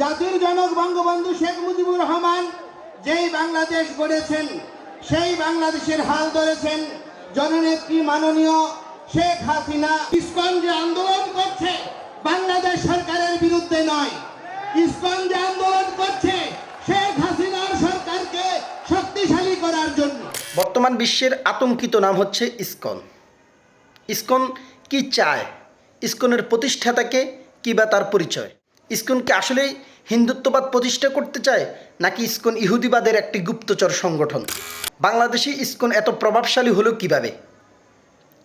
জাতির জনক বঙ্গবন্ধু শেখ মুজিবুর রহমান যেই বাংলাদেশ গড়েছেন, সেই বাংলাদেশের হাল ধরেছেন, জননেত্রী মাননীয় শেখ হাসিনা। ইসকন যে আন্দোলন করছে, বাংলাদেশ সরকারের বিরুদ্ধে নয়। ইসকন যে আন্দোলন করছে শেখ হাসিনার সরকারকে শক্তিশালী করার জন্য। বর্তমান বিশ্বের আতঙ্কিত নাম হচ্ছে ইস্কন। ইস্কন কি চায়? ইস্কনের প্রতিষ্ঠাতাকে কি? বা তার পরিচয়? ইসকন কি আসলেই হিন্দুত্ববাদ প্রতিষ্ঠা করতে চায় নাকি ইস্কন ইহুদিবাদের একটি গুপ্তচর সংগঠন? বাংলাদেশে ইস্কন এত প্রভাবশালী হলো কীভাবে?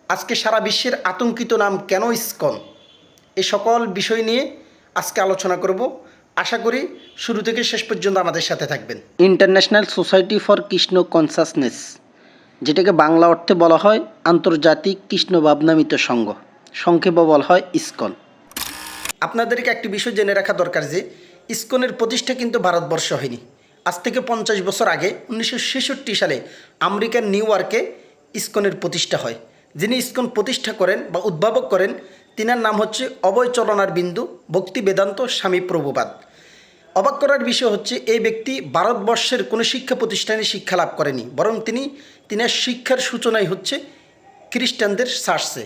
আজকে সারা বিশ্বের আতঙ্কিত নাম কেন ইস্কন? এ সকল বিষয় নিয়ে আজকে আলোচনা করব। আশা করি শুরু থেকে শেষ পর্যন্ত আমাদের সাথে থাকবেন। International society for Krishna consciousness যেটাকে বাংলা অর্থে বলা হয় আন্তর্জাতিক কৃষ্ণ ভাবনামিত সংঘ সংক্ষেপে বলা হয় ইস্কন। আপনাদেরকে একটি বিষয় জেনে রাখা দরকার যে ইসকনের প্রতিষ্ঠা কিন্তু ভারতবর্ষ হয়নি। আজ থেকে পঞ্চাশ বছর আগে উনিশশো ছেষট্টি সালে আমেরিকার নিউ ইয়র্কে ইস্কনের প্রতিষ্ঠা হয়। যিনি ইস্কন প্রতিষ্ঠা করেন বা উদ্ভাবক করেন, তিনার নাম হচ্ছে অবয় চলনার বিন্দু, ভক্তি বেদান্ত, স্বামী প্রভুপাদ। অবাক করার বিষয় হচ্ছে, এই ব্যক্তি ভারতবর্ষের কোনো শিক্ষা প্রতিষ্ঠানে শিক্ষা লাভ করেনি, বরং তিনি তিনার শিক্ষার সূচনাই হচ্ছে খ্রিস্টানদের সার্সে।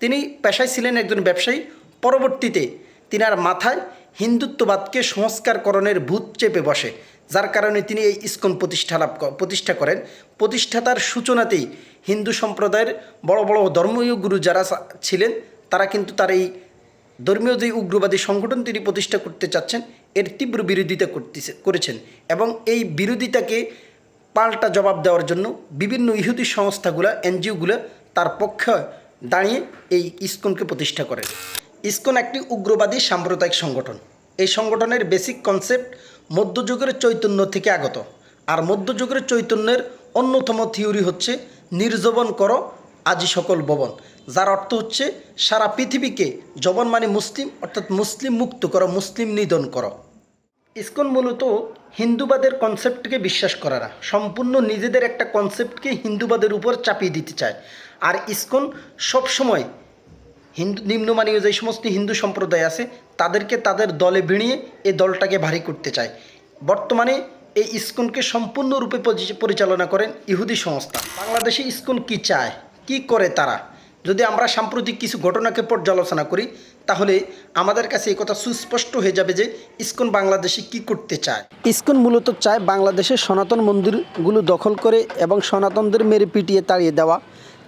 তিনি পেশায় ছিলেন একজন ব্যবসায়ী। পরবর্তীতে তিনার মাথায় হিন্দুত্ববাদকে সংস্কারকরণের ভূত চেপে বসে, যার কারণে তিনি এই ইস্কন প্রতিষ্ঠা লাভ প্রতিষ্ঠা করেন। প্রতিষ্ঠাতার সূচনাতেই হিন্দু সম্প্রদায়ের বড় বড় ধর্মীয় গুরু যারা ছিলেন, তারা কিন্তু তার এই ধর্মীয় যে উগ্রবাদী সংগঠন তিনি প্রতিষ্ঠা করতে চাচ্ছেন, এর তীব্র বিরোধিতা করতেছে করেছেন এবং এই বিরোধিতাকে পাল্টা জবাব দেওয়ার জন্য বিভিন্ন ইহুদি সংস্থাগুলো, এনজিওগুলো তার পক্ষে দাঁড়িয়ে এই ইসকনকে প্রতিষ্ঠা করে ইসকন একটি উগ্রবাদী সাম্প্রদায়িক সংগঠন। এই সংগঠনের বেসিক কনসেপ্ট মধ্যযুগের চৈতন্য থেকে আগত। আর মধ্যযুগের চৈতন্যের অন্যতম থিওরি হচ্ছে নির্জবন করো আজি সকল ভবন, যার অর্থ হচ্ছে সারা পৃথিবীকে জবন মানে মুসলিম, অর্থাৎ মুসলিম মুক্ত করো, মুসলিম নিধন করো। ইসকন মূলত হিন্দুবাদের কনসেপ্টকে বিশ্বাস করে না। সম্পূর্ণ নিজেদের একটা কনসেপ্টকে হিন্দুবাদের উপর চাপিয়ে দিতে চায়। আর ইসকন সবসময় হিন্দু, নিম্নমানীয় যে সমস্ত হিন্দু সম্প্রদায় আছে, তাদেরকে তাদের দলে ভিড়িয়ে এই দলটাকে ভারী করতে চায়। বর্তমানে এই ইসকনকে সম্পূর্ণরূপে পরিচালনা করেন ইহুদি সংস্থা। বাংলাদেশে ইসকন কি চায়, কি করে তারা? যদি আমরা সাম্প্রতিক কিছু ঘটনাকে পর্যালোচনা করি, তাহলে আমাদের কাছে এই কথা সুস্পষ্ট হয়ে যাবে যে ইসকন বাংলাদেশে কি করতে চায়। ইস্কন মূলত চায় বাংলাদেশের সনাতন মন্দিরগুলো দখল করে এবং সনাতনদের মেরে পিটিয়ে তাড়িয়ে দেওয়া।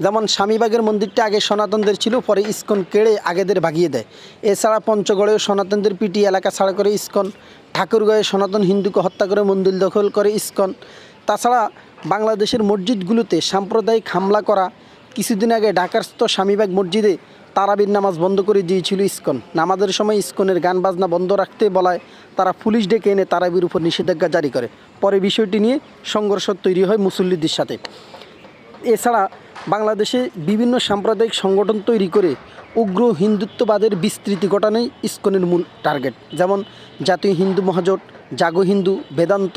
যেমন স্বামীবাগের মন্দিরটা আগে সনাতনদের ছিল, পরে ইস্কন কেড়ে আগেদের ভাগিয়ে দেয়। এছাড়া পঞ্চগড়েও সনাতনদের পিটি এলাকা ছাড়া করে ইস্কন, ঠাকুরগাঁয়ে সনাতন হিন্দুকে হত্যা করে মন্দির দখল করে ইস্কন। তাছাড়া বাংলাদেশের মসজিদগুলোতে সাম্প্রদায়িক হামলা করা, কিছুদিন আগে ঢাকারস্থ স্বামীবাগ মসজিদে তারাবির নামাজ বন্ধ করে দিয়েছিল ইস্কন। নামাজের সময় ইস্কনের গান বাজনা বন্ধ রাখতে বলায় তারা পুলিশ ডেকে এনে তারাবির উপর নিষেধাজ্ঞা জারি করে। পরে বিষয়টি নিয়ে সংঘর্ষ তৈরি হয় মুসল্লিদের সাথে। এছাড়া বাংলাদেশে বিভিন্ন সাম্প্রদায়িক সংগঠন তৈরি করে উগ্র হিন্দুত্ববাদের বিস্তৃতি ঘটানোই ইস্কনের মূল টার্গেট। যেমন জাতীয় হিন্দু মহাজোট, জাগো হিন্দু, বেদান্ত,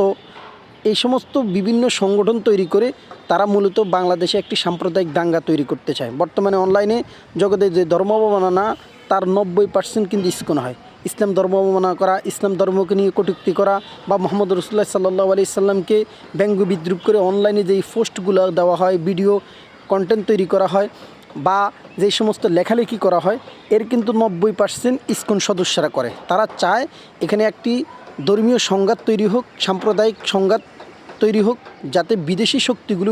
এই সমস্ত বিভিন্ন সংগঠন তৈরি করে তারা মূলত বাংলাদেশে একটি সাম্প্রদায়িক দাঙ্গা তৈরি করতে চায়। বর্তমানে অনলাইনে জগতে যে ধর্ম অবমাননা, তার নব্বই পার্সেন্ট কিন্তু ইসকন হয়। ইসলাম ধর্ম অবমাননা করা, ইসলাম ধর্মকে নিয়ে কটুক্তি করা বা মোহাম্মদ রসুল্লাহ সাল্লাহ আলি সাল্লামকে ব্যঙ্গ বিদ্রুপ করে অনলাইনে যেই পোস্টগুলো দেওয়া হয়, ভিডিও কন্টেন্ট তৈরি করা হয় বা যে সমস্ত লেখালেখি করা হয়, এর কিন্তু নব্বই পার্সেন্ট ইসকন সদস্যরা করে। তারা চায় এখানে একটি ধর্মীয় সংঘাত তৈরি হোক, সাম্প্রদায়িক সংঘাত তৈরি হোক, যাতে বিদেশি শক্তিগুলো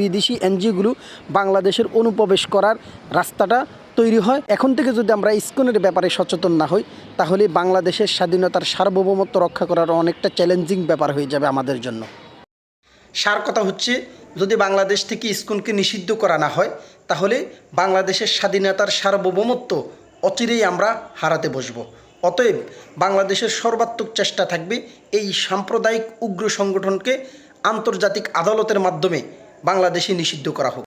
বিদেশি এনজিওগুলো বাংলাদেশের অনুপ্রবেশ করার রাস্তাটা তৈরি হয়। এখন থেকে যদি আমরা ইসকনের ব্যাপারে সচেতন না হই, তাহলে বাংলাদেশের স্বাধীনতার সার্বভৌমত্ব রক্ষা করার অনেকটা চ্যালেঞ্জিং ব্যাপার হয়ে যাবে আমাদের জন্য। সার কথা হচ্ছে, যদি বাংলাদেশ থেকে স্কুলকে নিষিদ্ধ করা না হয়, তাহলে বাংলাদেশের স্বাধীনতার সার্বভৌমত্ব অচিরেই আমরা হারাতে বসব। অতএব বাংলাদেশের সর্বাত্মক চেষ্টা থাকবে এই সাম্প্রদায়িক উগ্র সংগঠনকে আন্তর্জাতিক আদালতের মাধ্যমে বাংলাদেশে নিষিদ্ধ করা হোক।